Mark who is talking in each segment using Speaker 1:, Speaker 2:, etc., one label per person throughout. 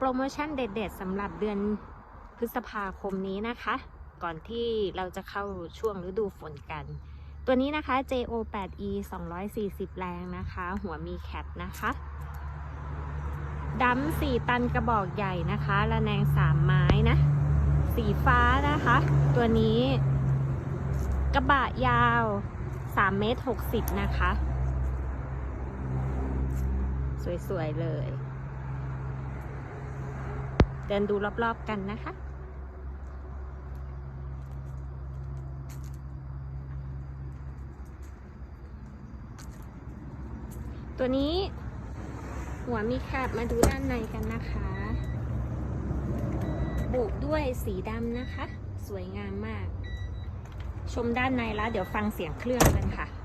Speaker 1: โปรโมชั่นเด็ดๆสำหรับเดือนพฤษภาคมนี้นะคะ ก่อนที่เราจะเข้าช่วงฤดูฝนกัน ตัวนี้นะคะ JO 8E 240 แรงนะคะ หัวมีแคปนะคะดัม4ตันกระบอกใหญ่นะคะระแนง3ไม้นะ สีฟ้านะคะ ตัวนี้ กระบะยาว3เมตร60นะคะ สวย ๆ เลย เดินดูรอบๆกันนะคะ ตัวนี้หัวมีแคบมาดูด้านในกันนะคะบุกด้วยสีดำนะคะ สวยงามมาก ชมด้านในแล้ว เดี๋ยวฟังเสียงเครื่องกันค่ะ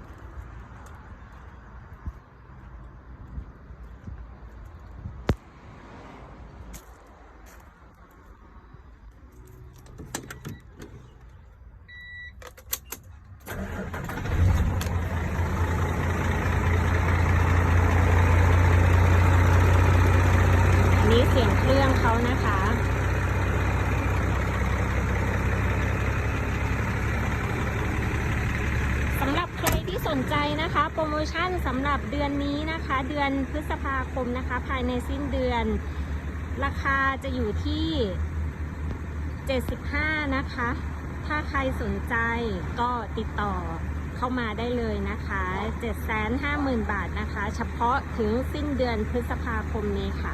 Speaker 1: เสียงเครื่องเขานะคะสำหรับใครที่สนใจนะคะ โปรโมชั่นสำหรับเดือนนี้นะคะ เดือนพฤษภาคมนะคะ ภายในสิ้นเดือน ราคาจะอยู่ที่ 75 นะคะ ถ้าใครสนใจก็ติดต่อเข้ามาได้เลยนะคะ 750,000 บาทนะคะ เฉพาะถึงสิ้นเดือนพฤษภาคมนี้ค่ะ